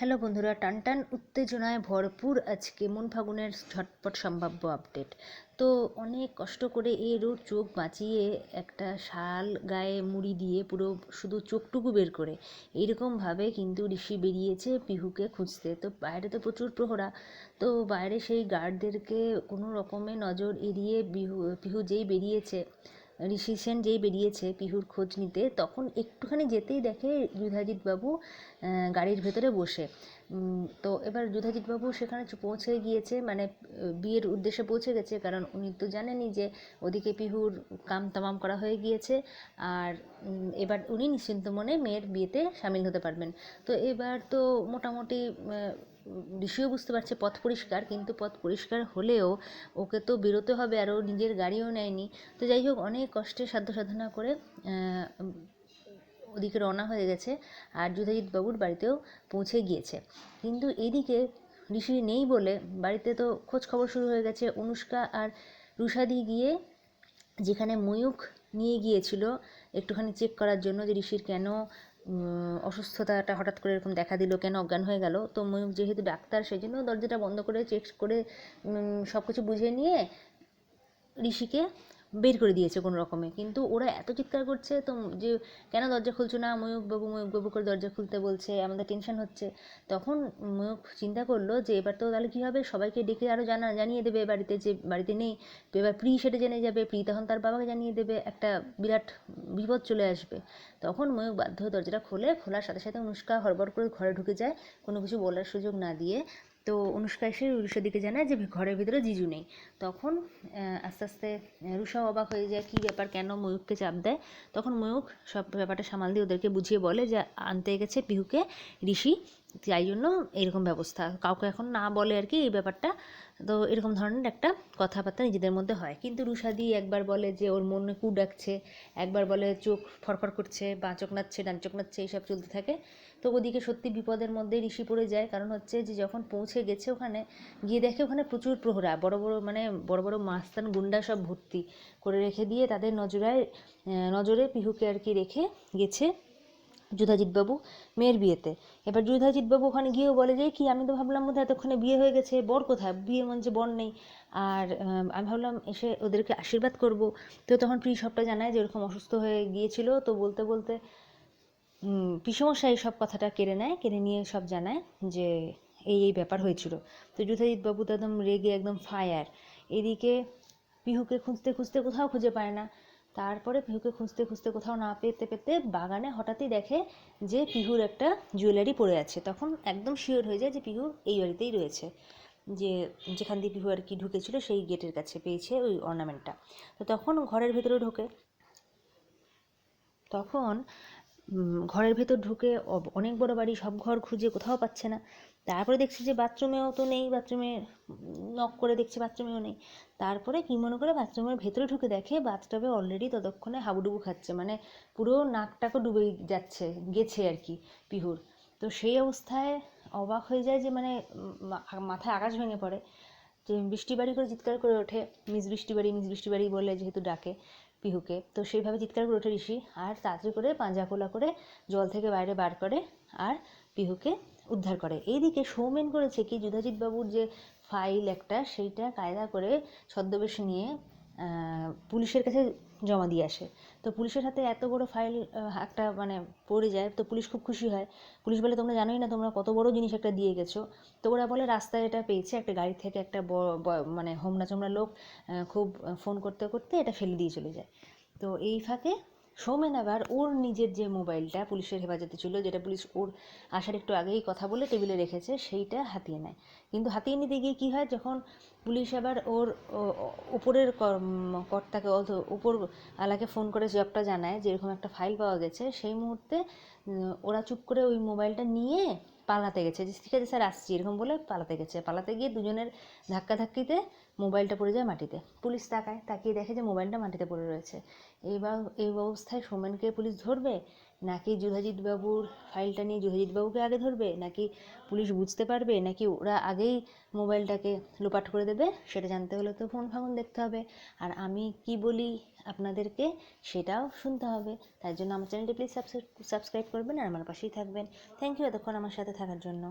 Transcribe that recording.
Hello বন্ধুরা, টানটান উত্তেজনায় ভরপুর আজকে মন ফাগুনের ঝটপট সম্ভাব্য আপডেট। তো অনেক কষ্ট করে এরও চোখ বাঁচিয়ে একটা শাল গায়ে মুড়ি দিয়ে পুরো শুধু চোখটুকু বের করে, এইরকমভাবে কিন্তু ঋষি বেরিয়েছে পিহুকে খুঁজতে। তো বাইরে তো প্রচুর প্রহরা। তো বাইরে সেই গার্ডদেরকে কোনো রকমে নজর এড়িয়ে বিহু পিহু যেই বেরিয়েছে ঋষি সেন যেই বেরিয়েছে পিহুর খোঁজ নিতে, তখন একটুখানি যেতেই দেখে বাবু গাড়ির ভেতরে বসে। তো এবার বাবু সেখানে পৌঁছে গিয়েছে মানে বিয়ের উদ্দেশ্যে পৌঁছে গেছে, কারণ উনি তো জানেনই যে ওদিকে পিহুর কাম তামাম করা হয়ে গিয়েছে, আর এবার উনি নিশ্চিন্ত মনে মেয়ের বিয়েতে সামিল হতে পারবেন। তো এবার তো মোটামুটি ঋষিও বুঝতে পারছে পথ পরিষ্কার, কিন্তু পথ পরিষ্কার হলেও ওকে তো বেরোতে হবে আর ও নিজের গাড়িও নেয়নি। তো যাই হোক, অনেক কষ্টে সাধ্য সাধনা করে ওদিকে রওনা হয়ে গেছে আর যুধাজিৎ বাবুর বাড়িতেও পৌঁছে গিয়েছে। কিন্তু এদিকে ঋষি নেই বলে বাড়িতে তো খোঁজ খবর শুরু হয়ে গেছে। অনুষ্কা আর রুষাদি গিয়ে যেখানে ময়ূখ নিয়ে গিয়েছিল, একটুখানি চেক করার জন্য যে ঋষির কেন অসুস্থতাটা হঠাৎ করে এরকম দেখা দিল কেন? অজ্ঞান হয়ে গেল। তো ময়ূখ যেহেতু ডাক্তার সেই জন্য দরজাটা বন্ধ করে চেক করে সব কিছু বুঝে নিয়ে ঋষিকে বের করে দিয়েছে কোনো রকমে। কিন্তু ওরা এত চিৎকার করছে, তো যে কেন দরজা খুলছো না? ময়ূক বাবু ময়ূক বাবু করে দরজা খুলতে বলছে, আমাদের টেনশন হচ্ছে। তখন ময়ূক চিন্তা করল যে এবার তো তাহলে কী হবে? সবাইকে ডেকে আরও জানা, জানিয়ে দেবে বাড়িতে যে বাড়িতে নেই। তো এবার প্রি সেটা জেনে যাবে। প্রি তখন তার বাবাকে জানিয়ে দেবে, একটা বিরাট বিপদ চলে আসবে। তখন ময়ূক বাধ্য হয়ে দরজাটা খোলে। খোলার সাথে সাথে অনুষ্কা হড়বড় করে ঘরে ঢুকে যায়। কোনো কিছু বলার সুযোগ না দিয়ে তো অনুষ্কা এসে রুষার দিকে জানায় যে ঘরের ভিতরে জিজু নেই। তখন আস্তে আস্তে রুষা অবাক হয়ে যায়, কী ব্যাপার, কেন ময়ূককে চাপ দেয়? তখন ময়ূক সব ব্যাপারটা সামাল দিয়ে ওদেরকে বুঝিয়ে বলে যে আনতে গেছে পিহুকে, ঋষি। তাই জন্য এরকম ব্যবস্থা। কাউকে এখন না বলে আর কি এই ব্যাপারটা। তো এরকম ধরনের একটা কথাবার্তা নিজেদের মধ্যে হয়। কিন্তু রুষাদি একবার বলে যে ওর মনে কু ডাকছে, একবার বলে চোখ ফরফর করছে বা চোখ নাচ্ছে ডান চোখ নাচ্ছে এইসব চলতে থাকে। তো ওদিকে সত্যি বিপদের মধ্যে ঋষি পড়ে যায়। কারণ হচ্ছে যে যখন পৌঁছে গেছে ওখানে, গিয়ে দেখে ওখানে প্রচুর প্রহরা। বড় বড় মানে বড় বড় মাস্তান গুন্ডা সব ভর্তি করে রেখে দিয়ে তাদের নজরায় নজরে পিহুকে আর কি রেখে গেছে। যুধাজিৎবাবু মেয়ের বিয়েতে। এবার যুধাজিৎবাবু ওখানে গিয়েও বলে যে, কি, আমি তো ভাবলাম বোধহয় এতক্ষণে বিয়ে হয়ে গেছে, বর কোথায়? বিয়ে মঞ্চে বর নেই। আর, আমি ভাবলাম এসে ওদেরকে আশীর্বাদ করব। তো তখন প্রি সবটা জানায় যে, এরকম অসুস্থ হয়ে গিয়েছিল। তো বলতে বলতে পিসমশাই সব কথাটা কেড়ে নেয়, কেড়ে নিয়ে সব জানায় যে, এই এই ব্যাপার হয়েছিল। তো যুথাজিৎ বাবু তো একদম রেগে, একদম ফায়ার। এদিকে পিহুকে খুঁজতে খুঁজতে কোথাও খুঁজে পায় না। তারপরে পিহুকে খুঁজতে খুঁজতে কোথাও না পেতে পেতে বাগানে হঠাৎই দেখে যে পিহুর একটা জুয়েলারি পড়ে আছে। তখন একদম শিওর হয়ে যায় যে পিহু এই বাড়িতেই রয়েছে। যে যেখান দিয়ে পিহু আর কি ঢুকেছিল সেই গেটের কাছে পেয়েছে ওই অর্নামেন্টটা তো তখন ঘরের ভেতরে ঢোকে। তখন ঘরের ভেতর ঢুকে অনেক বড় বাড়ি, সব ঘর খুঁজে কোথাও পাচ্ছে না। তারপরে দেখছে যে বাথরুমেও তো নেই, বাথরুমে নক করে দেখছে বাথরুমেও নেই। তারপরে কি মনে করে বাথরুমের ভেতরে ঢুকে দেখে বাথটবে অলরেডি ততক্ষণে হাবুডুবু খাচ্ছে। মানে পুরো নাকটাকে ডুবে যাচ্ছে, গেছে আর কি পিহুর। তো সেই অবস্থায় অবাক হয়ে যায় যে মানে মাথায় আকাশ ভেঙে পড়ে। যে বৃষ্টি বাড়ি করে চিৎকার করে ওঠে, মিস বৃষ্টি বাড়ি মিস বৃষ্টি বাড়ি বলে যেহেতু ডাকে পিহুকে, তো সেইভাবে চিৎকার করে ওঠে ঋষি আর তাড়াতাড়ি করে পাঞ্জা খোলা করে জল থেকে বাইরে বার করে আর পিহুকে উদ্ধার করে। এইদিকে সৌমেন করেছে কি, যুধাজিৎ বাবুর যে ফাইল একটা, সেইটা কায়দা করে ছদ্মবেশ নিয়ে পুলিশের কাছে জমা দিয়ে আসে। তো পুলিশের হাতে এত বড় ফাইল একটা মানে পড়ে যায়, তো পুলিশ খুব খুশি হয়। পুলিশ বলে, তোমরা জানোই না, তোমরা কত বড় জিনিস একটা দিয়ে গেছো। তো ওরা বলে, রাস্তায় এটা পেয়েছে, একটা গাড়ি থেকে একটা মানে হোমনা চোমরা লোক খুব ফোন করতে করতে এটা ফেলে দিয়ে চলে যায়। তো এই ফাঁকে সৌমেন আবার ওর নিজের যে মোবাইলটা পুলিশের হেফাজতে ছিল, যেটা পুলিশ ওর আসার একটু আগেই কথা বলে টেবিলে রেখেছে, সেইটা হাতিয়ে নেয়। কিন্তু হাতিয়ে নিতে গিয়ে কী হয়, যখন পুলিশ আবার ওর, ও- ও- উপরের কর- কর্তাকে উপর আলাকে ফোন করে জবটা জানায় যে এরকম একটা ফাইল পাওয়া গেছে, সেই মুহূর্তে ওরা চুপ করে ওই মোবাইলটা নিয়ে পালাতে গেছে। যে, ঠিক আছে স্যার, আসছি। এরকম বলে পালাতে গেছে। পালাতে গিয়ে দুজনের ধাক্কাধাক্কিতে মোবাইলটা পড়ে যায় মাটিতে। পুলিশ তাকায়, তাকিয়ে দেখে যে মোবাইলটা মাটিতে পড়ে রয়েছে। এইবার এই অবস্থায় সোমেনকে পুলিশ ধরবে? নাকি যুধাজিৎ বাবুর ফাইলটা নিয়ে যুধাজিৎ বাবুকে আগে ধরবে? নাকি পুলিশ বুঝতে পারবে? নাকি ওরা আগেই মোবাইলটাকে লোপাট করে দেবে? সেটা জানতে হলে তো ফোন ফাগুন দেখতে হবে। আর আমি কি বলি আপনাদেরকে সেটাও শুনতে হবে। তাই জন্য আমার চ্যানেলটি প্লিজ সাবস্ক্রাইব করবেন আর আমার পাশেই থাকবেন। থ্যাংক ইউ এতক্ষণ আমার সাথে থাকার জন্য।